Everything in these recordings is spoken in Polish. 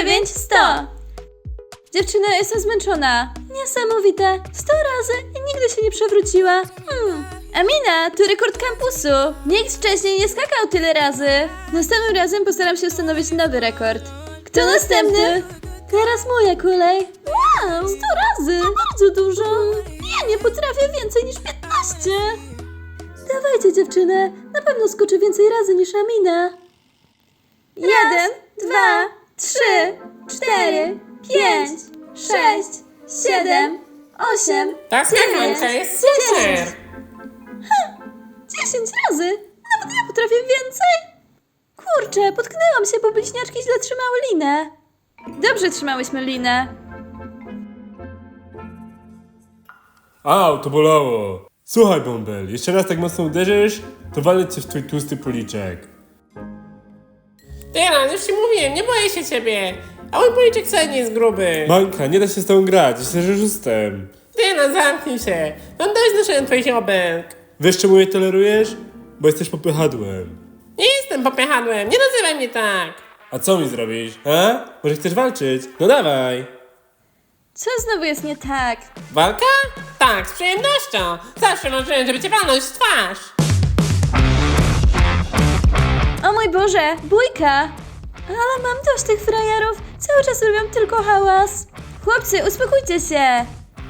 99, 100. Dziewczyna, jestem zmęczona. Niesamowite. 100 razy i nigdy się nie przewróciła. Hmm. Amina, to rekord kampusu. Nikt wcześniej nie skakał tyle razy. Następnym razem postaram się ustanowić nowy rekord. Kto następny? Teraz moja kolej. Wow, 100 razy. To bardzo dużo. Ja nie potrafię więcej niż 15. Dawajcie dziewczynę. Na pewno skoczy więcej razy niż Amina. Jeden, dwa, trzy, cztery, pięć, sześć, siedem, osiem, Ta skakanka jest super! dziesięć razy. Nawet ja potrafię więcej. Kurczę, potknęłam się, bo bliźniaczki źle trzymały linę. Dobrze trzymałyśmy linę. Au, to bolało. Słuchaj, Bąbel, jeszcze raz tak mocno uderzysz, to walę cię w twój tłusty policzek. Dylan, już ci mówiłem, nie boję się ciebie! A mój policzek wcale nie jest gruby! Manka, nie da się z tą grać, jesteś reżustem. Dylan, zamknij się! Mam dość noszenia twoich obelg! Wiesz czemu je tolerujesz? Bo jesteś popychadłem. Nie jestem popychadłem, nie nazywaj mnie tak! A co mi zrobisz? A? Może chcesz walczyć? No dawaj! Co znowu jest nie tak? Walka? Tak, z przyjemnością! Zawsze marzyłem, żeby cię walnąć w twarz! O mój Boże, bójka! Ale mam dość tych frajerów. Cały czas robią tylko hałas. Chłopcy, uspokójcie się.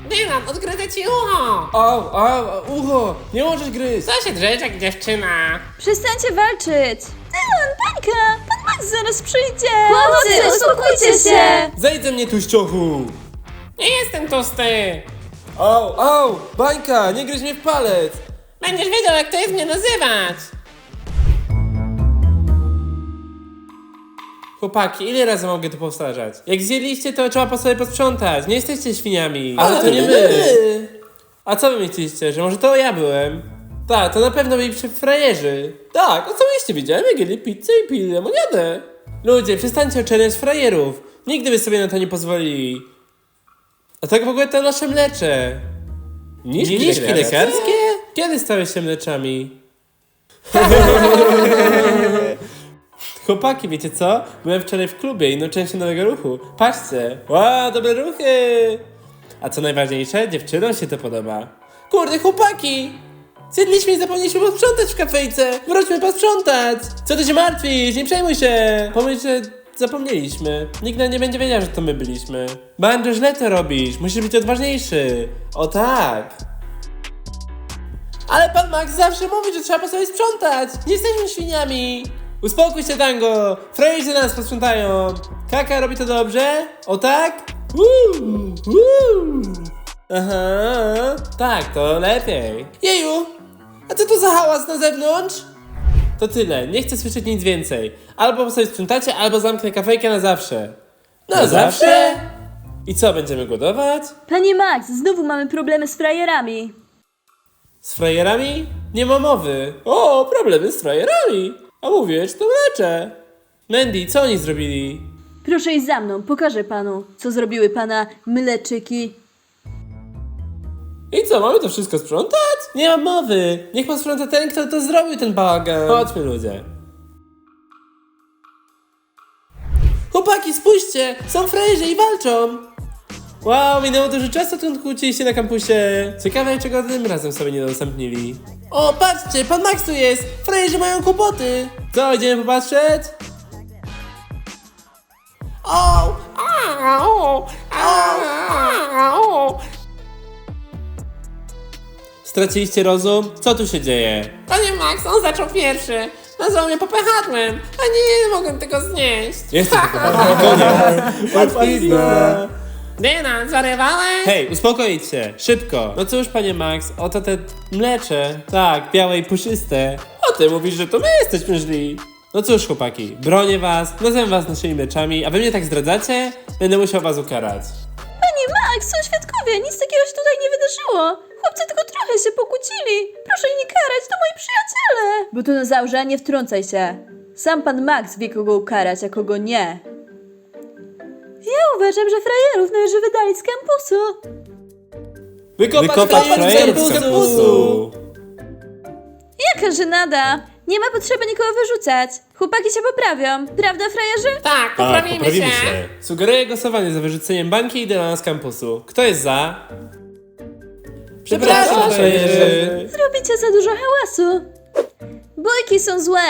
Dylan, odgryzę ci ucho! Au, au, ucho! Nie możesz gryźć! Co się drzeć jak dziewczyna? Przestańcie walczyć! Dylan, bańka! Pan Max zaraz przyjdzie! Chłopcy, uspokójcie się! Zejdź ze mnie tu ściochu! Nie jestem tłusty! Au, au! Bańka, nie gryź mnie w palec! Będziesz wiedział, jak to jest mnie nazywać! Chłopaki, ile razy mogę to powtarzać? Jak zjedliście, to trzeba po sobie posprzątać. Nie jesteście świniami. Ale to nie my. A co wy myślicie, że może to ja byłem? Tak, to na pewno byli przy frajerzy. Tak, oczywiście widziałem, jak jedli pizzę i pili lemoniadę. Ludzie, przestańcie oczerniać frajerów. Nigdy by sobie na to nie pozwolili. A tak w ogóle to nasze mlecze. Niżki lekarskie? lekarskie? Kiedy stałeś się mleczami? Chłopaki, wiecie co? Byłem wczoraj w klubie i nauczyłem się nowego ruchu. Patrzcie! Ła, dobre ruchy! A co najważniejsze, dziewczynom się to podoba. Kurde, chłopaki! Zjedliśmy i zapomnieliśmy posprzątać w kafejce! Wróćmy posprzątać! Co ty się martwisz? Nie przejmuj się! Pomyśl, że zapomnieliśmy. Nikt nie będzie wiedział, że to my byliśmy. Banjo, źle to robisz. Musisz być odważniejszy. O tak! Ale pan Max zawsze mówi, że trzeba po sobie sprzątać! Nie jesteśmy świniami! Uspokój się, Dango! Frajerzy nas posprzątają! Kaka robi to dobrze? O tak? Woo! Woo! Aha, tak, to lepiej. Jeju! A co to za hałas na zewnątrz? To tyle, nie chcę słyszeć nic więcej. Albo po sobie sprzątacie, albo zamknę kafejkę na zawsze. Na, zawsze? I co, będziemy głodować? Panie Max, znowu mamy problemy z frajerami. Z frajerami? Nie ma mowy. O, problemy z frajerami. A mówisz, to mlecze. Mandy, co oni zrobili? Proszę iść za mną, pokażę panu, co zrobiły pana mleczyki. I co, mamy to wszystko sprzątać? Nie ma mowy. Niech posprząta ten, kto to zrobił, ten bałagan. Chodźmy, ludzie. Chłopaki, spójrzcie! Są frajerzy i walczą! Wow, minęło dużo czasu, odkąd kłóciliście na kampusie. Ciekawe, czego tym razem sobie nie udostępnili. O, patrzcie, pan Max tu jest! Frajerzy mają kłopoty! Co, idziemy popatrzeć? Au! Au! Au! Straciliście rozum? Co tu się dzieje? Panie Max, on zaczął pierwszy. Nazwał mnie popychadłem, a nie, nie mogę tego znieść. Jestem koniec. Łatwizna. Dylan, zwariowałeś? Hej, uspokoić się, szybko. No cóż, panie Max, oto te mlecze. Tak, białe i puszyste. O ty mówisz, że to my jesteśmy źli. No cóż, chłopaki, bronię was, nazywam was naszymi meczami, a wy mnie tak zdradzacie? Będę musiał was ukarać. Panie Max, są świadkowie, nic takiego się tutaj nie wydarzyło. Chłopcy tylko trochę się pokłócili. Proszę ich nie karać, to moi przyjaciele. Bo to zaurze, nie wtrącaj się. Sam pan Max wie, kogo ukarać, a kogo nie. Ja uważam, że frajerów należy wydalić z kampusu. Wykopać, Wykopać frajerów z kampusu! Jaka żenada! Nie ma potrzeby nikogo wyrzucać. Chłopaki się poprawią. Prawda, frajerzy? Tak, Tak, poprawimy, się. się. Sugeruję głosowanie za wyrzuceniem bańki i Dylana z kampusu. Kto jest za? Przepraszam, frajerzy. Zrobicie za dużo hałasu. Bójki są złe.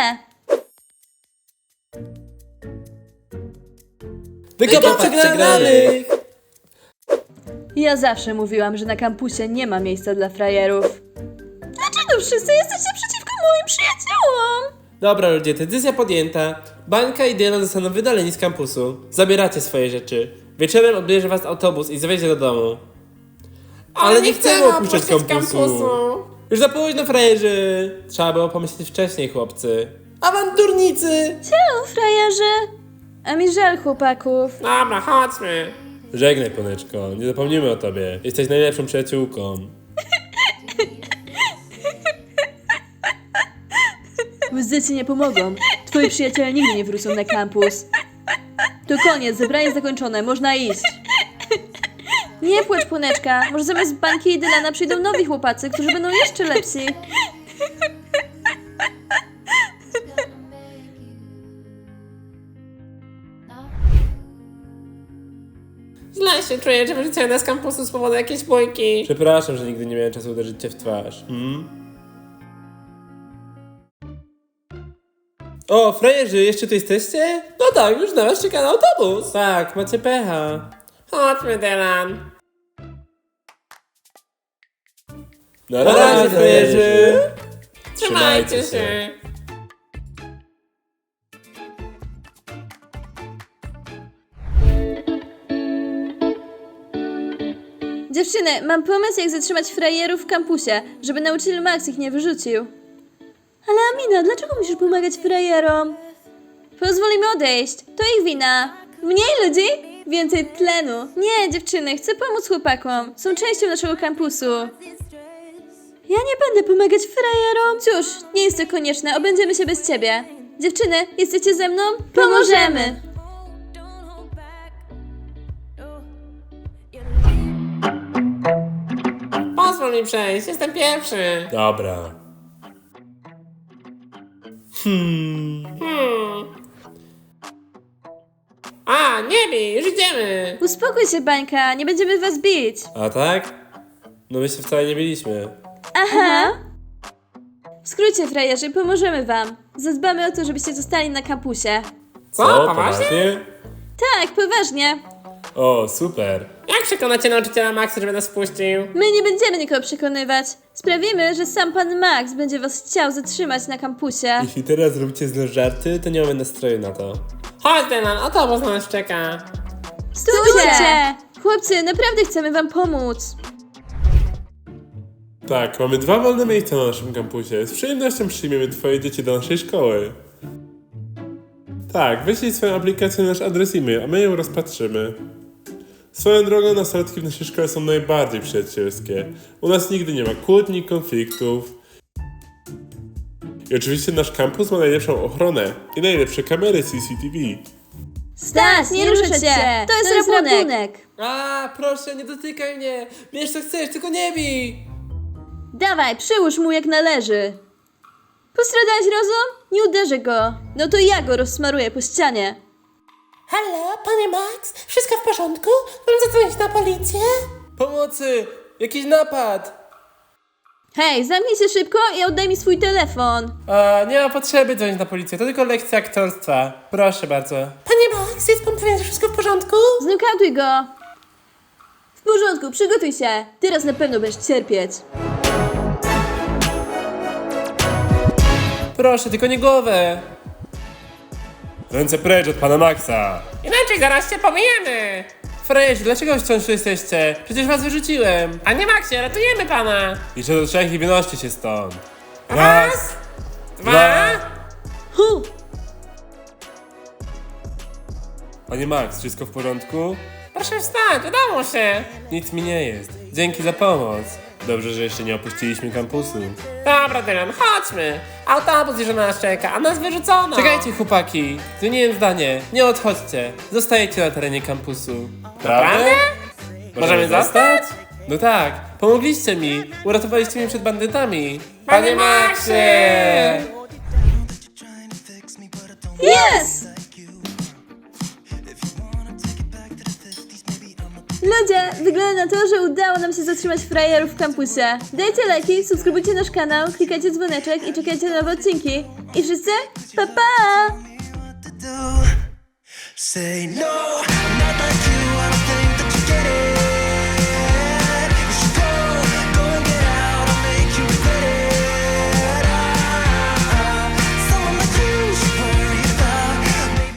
Wykopać przegranych! Ja zawsze mówiłam, że na kampusie nie ma miejsca dla frajerów. Dlaczego wszyscy jesteście przeciwko moim przyjaciołom? Dobra ludzie, decyzja podjęta. Bańka i Dylan zostaną wydaleni z kampusu. Zabieracie swoje rzeczy. Wieczorem odbierze was autobus i zawiezie do domu. Ale nie chcemy opuszczać kampusu. Już za późno, frajerzy! Trzeba było pomyśleć wcześniej, chłopcy. Awanturnicy! Ciao, frajerzy. A mi żal chłopaków. Dobra, chodźmy. Żegnaj, Poneczko. Nie zapomnimy o tobie. Jesteś najlepszą przyjaciółką. Łzy ci nie pomogą. Twoi przyjaciele nigdy nie wrócą na kampus. To koniec, zebranie zakończone, można iść. Nie płacz, Płoneczka. Może zamiast bańki i Dylana przyjdą nowi chłopacy, którzy będą jeszcze lepsi. Źle się czuję, że wyrzucają nas z kampusu z powodu jakiejś bójki. Przepraszam, że nigdy nie miałem czasu uderzyć cię w twarz. Hmm? O, frajerzy, jeszcze tu jesteście? No tak, już na was czeka na autobus. Tak, macie pecha. Chodźmy, Dylan. Na razie, frajerzy. Trzymajcie się. Dziewczyny, mam pomysł, jak zatrzymać frajerów w kampusie, żeby nauczyciel Max ich nie wyrzucił. Ale Amina, dlaczego musisz pomagać frajerom? Pozwól im odejść, to ich wina. Mniej ludzi, więcej tlenu. Nie, dziewczyny, chcę pomóc chłopakom. Są częścią naszego kampusu. Ja nie będę pomagać frajerom. Cóż, nie jest to konieczne, obędziemy się bez ciebie. Dziewczyny, jesteście ze mną? Pomożemy! Pozwól mi przejść, jestem pierwszy. Dobra. Hmm. Hmm. A, nie bij, już idziemy. Uspokój się, Bańka, nie będziemy was bić. A tak? No my się wcale nie biliśmy. Aha! W skrócie, frajerzy, pomożemy wam. Zadbamy o to, żebyście zostali na kampusie. Co, poważnie? Tak, poważnie. O, super. Jak przekonacie nauczyciela Maxa, żeby nas wpuścił? My nie będziemy nikogo przekonywać. Sprawimy, że sam pan Max będzie was chciał zatrzymać na kampusie. Jeśli teraz robicie z nas żarty, to nie mamy nastroju na to. Chodź, Dylan, autobus na nas czeka. Stójcie! Chłopcy, naprawdę chcemy wam pomóc. Tak, mamy dwa wolne miejsca na naszym kampusie. Z przyjemnością przyjmiemy Twoje dzieci do naszej szkoły. Tak, wyślij swoją aplikację na nasz adres e-mail, a my ją rozpatrzymy. Swoją drogą nastolatki w naszej szkole są najbardziej przyjacielskie. U nas nigdy nie ma kłótni, konfliktów. I oczywiście nasz kampus ma najlepszą ochronę i najlepsze kamery CCTV. Stać, nie ruszać się! To jest, rabunek. A, proszę, nie dotykaj mnie! Wiesz co chcesz, tylko nie bij! Dawaj, przyłóż mu jak należy. Postradałeś rozum? Nie uderzę go. No to ja go rozsmaruję po ścianie. Halo, panie Max? Wszystko w porządku? Mam zadzwonić na policję? Pomocy! Jakiś napad! Hej, zamknij się szybko i oddaj mi swój telefon. A, nie ma potrzeby dzwonić na policję, to tylko lekcja aktorstwa. Proszę bardzo. Panie Max, jest pan pewien, że wszystko w porządku? Znokautuj go! W porządku, przygotuj się. Teraz na pewno będziesz cierpieć. Proszę, tylko nie głowę. Ręce precz od pana Maxa! Inaczej zaraz się pomijemy. Fresh, dlaczego wciąż tu jesteście? Przecież was wyrzuciłem. Panie Maxie, ratujemy pana. Liczę do trzech i wynoście się stąd. Raz, dwa. Hu! Panie Max, wszystko w porządku? Proszę wstać, udało się. Nic mi nie jest. Dzięki za pomoc. Dobrze, że jeszcze nie opuściliśmy kampusu. Dobra, Dylan, chodźmy. Autobus już na nas czeka, a nas wyrzucono. Czekajcie, chłopaki. Zmieniłem zdanie. Nie odchodźcie. Zostajecie na terenie kampusu. Prawda? Możemy zostać? No tak. Pomogliście mi. Uratowaliście mnie przed bandytami. Panie Maxie! Yes! Ludzie, wygląda na to, że udało nam się zatrzymać frajerów w kampusie. Dajcie lajki, subskrybujcie nasz kanał, klikajcie dzwoneczek i czekajcie na nowe odcinki. I wszyscy, pa pa! Say no